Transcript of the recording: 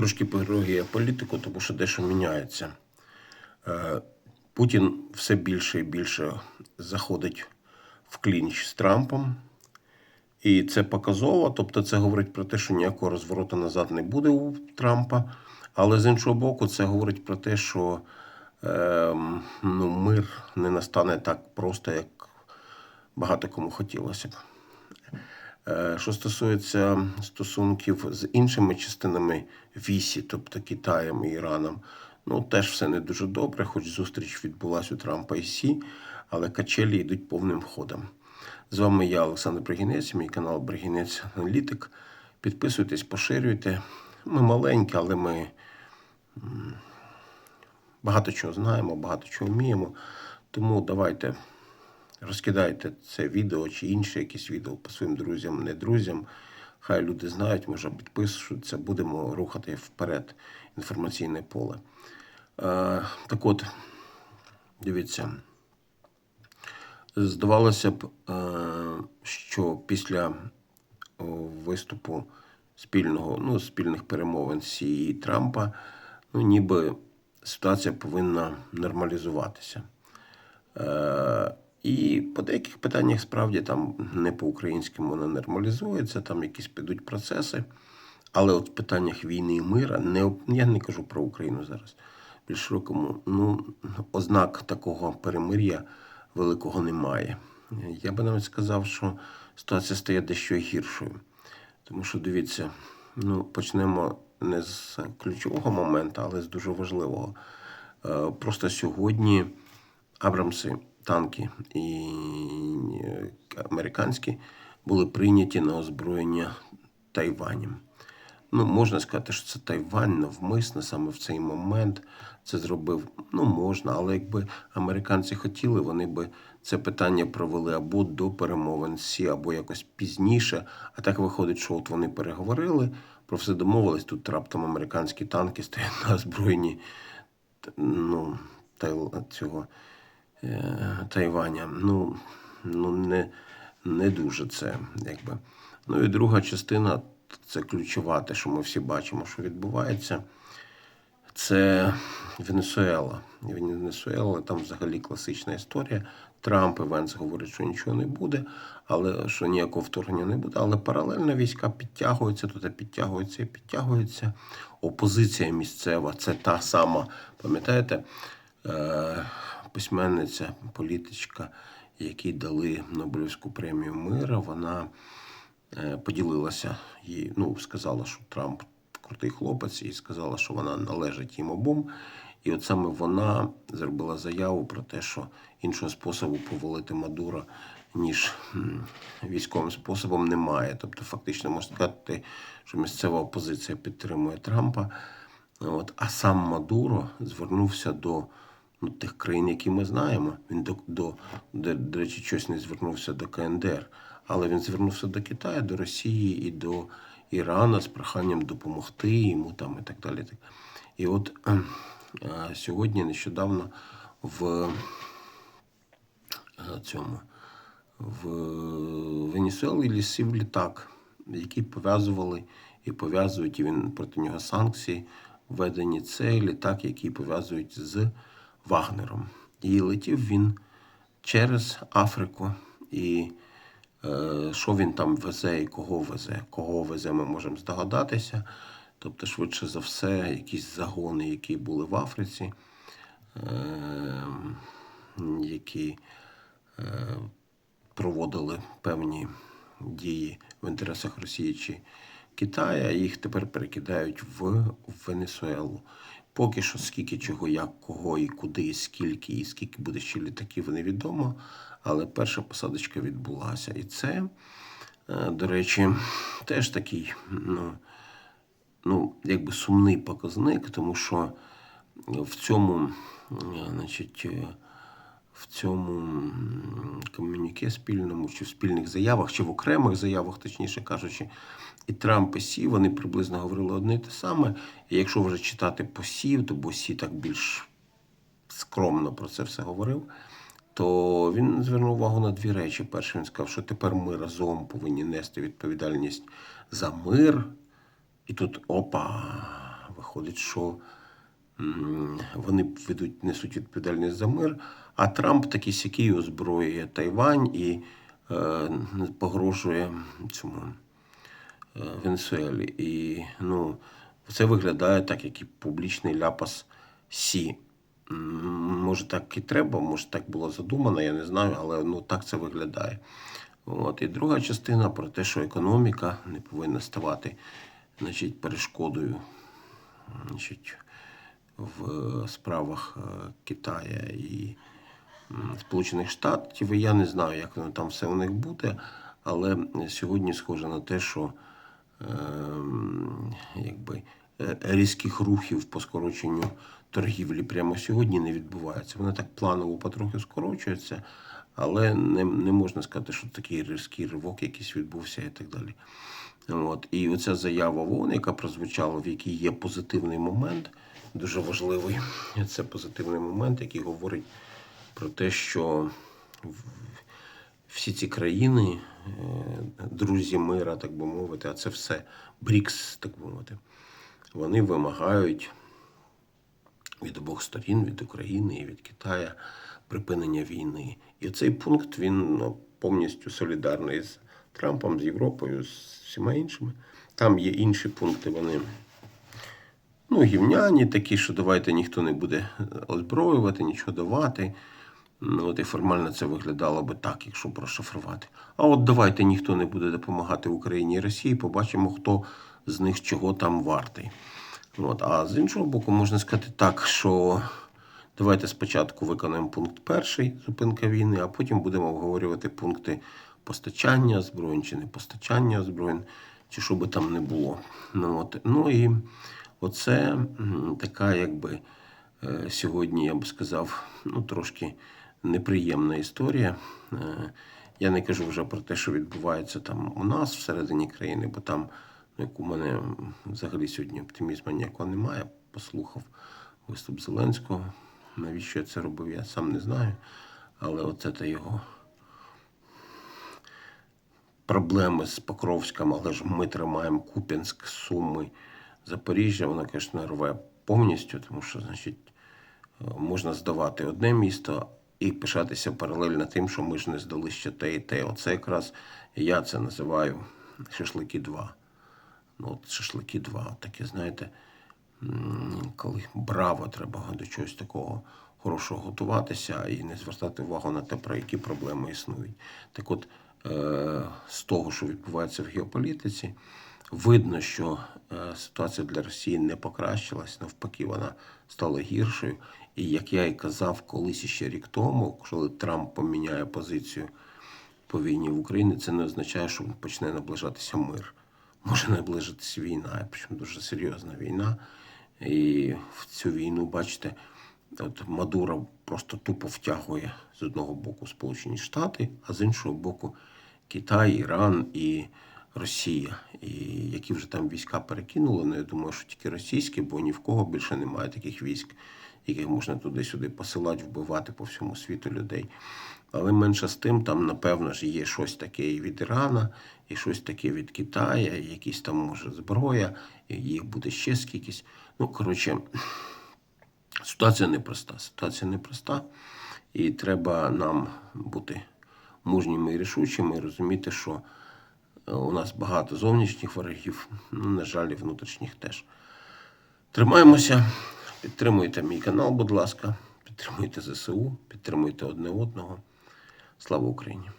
трошки про геополітику, тому що дещо міняється. Е, Путін все більше і більше заходить в клінч з Трампом. І це показово, тобто це говорить про те, що ніякого розвороту назад не буде у Трампа. Але з іншого боку, це говорить про те, що е, ну, мир не настане так просто, як багато кому хотілося б. Е, Що стосується стосунків з іншими частинами вісі, тобто Китаєм і Іраном, ну теж все не дуже добре, хоч зустріч відбулася у Трампа і Сі, але качелі йдуть повним ходом. З вами я, Олександр Бригінець, мій канал Бригінець Аналітик. Підписуйтесь, поширюйте. Ми маленькі, але ми багато чого знаємо, багато чого вміємо. Тому давайте розкидайте це відео чи інше якесь відео по своїм друзям, не друзям. Хай люди знають, може підписуються, будемо рухати вперед інформаційне поле. Е, так от, дивіться. Здавалося б, е, що після виступу спільного, ну, спільних перемовин Сі і Трампа, ну, ніби ситуація повинна нормалізуватися. І по деяких питаннях справді там не по-українськи вона нормалізується, там якісь підуть процеси. Але от в питаннях війни і мира, не, я не кажу про Україну зараз, більш широкому, ну, ознак такого перемир'я великого немає. Я би навіть сказав, що ситуація стає дещо гіршою. Тому що дивіться, ну, почнемо не з ключового моменту, але з дуже важливого. Е, Просто сьогодні Абрамси, танки і е, американські були прийняті на озброєння Тайванем. Ну, можна сказати, що це Тайвань навмисно саме в цей момент це зробив. Ну, можна, але якби американці хотіли, вони би це питання провели або до перемовин Сі, або якось пізніше. А так виходить, що от вони переговорили, про все домовились. Тут раптом американські танки стоять на озброєнні ну, цього Тайваня. Ну, ну не, не дуже це, якби. Ну і друга частина це ключова, те, що ми всі бачимо, що відбувається. Це Венесуела. Венесуела там взагалі класична історія. Трамп і Венс говорять, що нічого не буде, але що ніякого вторгнення не буде. Але паралельно війська підтягуються, туди підтягуються і підтягуються. Опозиція місцева це та сама, пам'ятаєте, е, письменниця, політичка, якій дали Нобелівську премію мира. Вона е, поділилася їй, ну, сказала, що Трамп крутий хлопець, і сказала, що вона належить їм обом. І от саме вона зробила заяву про те, що іншого способу повалити Мадура, ніж військовим способом, немає. Тобто, фактично можна сказати, що місцева опозиція підтримує Трампа. От, а сам Мадуро звернувся до ну, тих країн, які ми знаємо. Він до, до, до, до речі, щось не звернувся до КНДР, але він звернувся до Китаю, до Росії і до Ірана з проханням допомогти йому там і так далі. І от е, е, сьогодні нещодавно в е, цьому в Венесуелі сів літак, який пов'язували і пов'язують, і він проти нього санкції введені. Це літак, який пов'язують з Вагнером. І летів він через Африку. І е, що він там везе і кого везе? Кого везе, ми можемо здогадатися. Тобто, швидше за все, якісь загони, які були в Африці, е, які е, проводили певні дії в інтересах Росії чи Китая, їх тепер перекидають в Венесуелу. Поки що скільки чого, як, кого і куди, і скільки, і скільки буде ще літаків, невідомо. Але перша посадочка відбулася. І це, е, до речі, теж такий, ну, ну, якби сумний показник, тому що в цьому, е, значить, е, в цьому комюніке спільному, чи в спільних заявах, чи в окремих заявах, точніше кажучи, і Трамп і Сі, вони приблизно говорили одне і те саме. І якщо вже читати по Сі, то бо Сі так більш скромно про це все говорив, то він звернув увагу на дві речі. Перше, він сказав, що тепер ми разом повинні нести відповідальність за мир. І тут опа, виходить, що вони ведуть, несуть відповідальність за мир, а Трамп такий сякий озброює Тайвань і е, погрожує цьому е, Венесуелі. І ну, це виглядає так, як і публічний ляпас Сі. Може, так і треба, може так було задумано, я не знаю, але ну, так це виглядає. От. І друга частина про те, що економіка не повинна ставати значить, перешкодою значить, в е, справах е, Китая і Сполучених Штатів. Я не знаю, як воно там все у них буде, але сьогодні схоже на те, що ем, якби, е, різких рухів по скороченню торгівлі прямо сьогодні не відбувається. Вони так планово потрохи скорочуються, але не, не можна сказати, що такий різкий ривок якийсь відбувся і так далі. От. І оця заява ВОН, яка прозвучала, в якій є позитивний момент, дуже важливий. Це позитивний момент, який говорить про те, що всі ці країни, е, друзі мира, так би мовити, а це все БРІКС, так би мовити, вони вимагають від обох сторін, від України і від Китая, припинення війни. І цей пункт він ну, повністю солідарний з Трампом, з Європою, з всіма іншими. Там є інші пункти, вони ну, гівняні такі, що давайте ніхто не буде озброювати, нічого давати. Ну, от і формально це виглядало би так, якщо прошифрувати. А от давайте ніхто не буде допомагати Україні і Росії, побачимо, хто з них чого там вартий. От. А з іншого боку, можна сказати так, що давайте спочатку виконаємо пункт перший, зупинка війни, а потім будемо обговорювати пункти постачання озброєнь чи не постачання озброєнь, чи що би там не було. Ну, от. ну і оце така, якби е, сьогодні, я би сказав, ну трошки неприємна історія. Е, Я не кажу вже про те, що відбувається там у нас всередині країни, бо там, ну, як у мене взагалі сьогодні оптимізму ніякого немає. Послухав виступ Зеленського. Навіщо я це робив, я сам не знаю. Але оце та його проблеми з Покровськом, але ж ми тримаємо Куп'янськ, Суми, Запоріжжя, вона, звісно, рве повністю, тому що, значить, можна здавати одне місто і пишатися паралельно тим, що ми ж не здали ще те і те. Оце якраз я це називаю шашлики 2. Ну, от шашлики 2. Таке, знаєте, коли браво треба до чогось такого хорошого готуватися і не звертати увагу на те, про які проблеми існують. Так от, з того, що відбувається в геополітиці, видно, що е, ситуація для Росії не покращилась, навпаки, вона стала гіршою. І як я і казав колись ще рік тому, коли Трамп поміняє позицію по війні в Україні, це не означає, що почне наближатися мир. Може наближатися війна, причому дуже серйозна війна. І в цю війну, бачите, от Мадуро просто тупо втягує з одного боку Сполучені Штати, а з іншого боку Китай, Іран і Росія. І які вже там війська перекинули, ну я думаю, що тільки російські, бо ні в кого більше немає таких військ, яких можна туди-сюди посилати, вбивати по всьому світу людей. Але менше з тим, там, напевно ж, є щось таке і від Ірана, і щось таке від Китая, і якісь там, може, зброя, і їх буде ще скількись. Ну, коротше, ситуація непроста. Ситуація непроста. І треба нам бути мужніми і рішучими, і розуміти, що е, у нас багато зовнішніх ворогів, ну, на жаль, і внутрішніх теж. Тримаємося, підтримуйте мій канал, будь ласка, підтримуйте ЗСУ, підтримуйте одне одного. Слава Україні!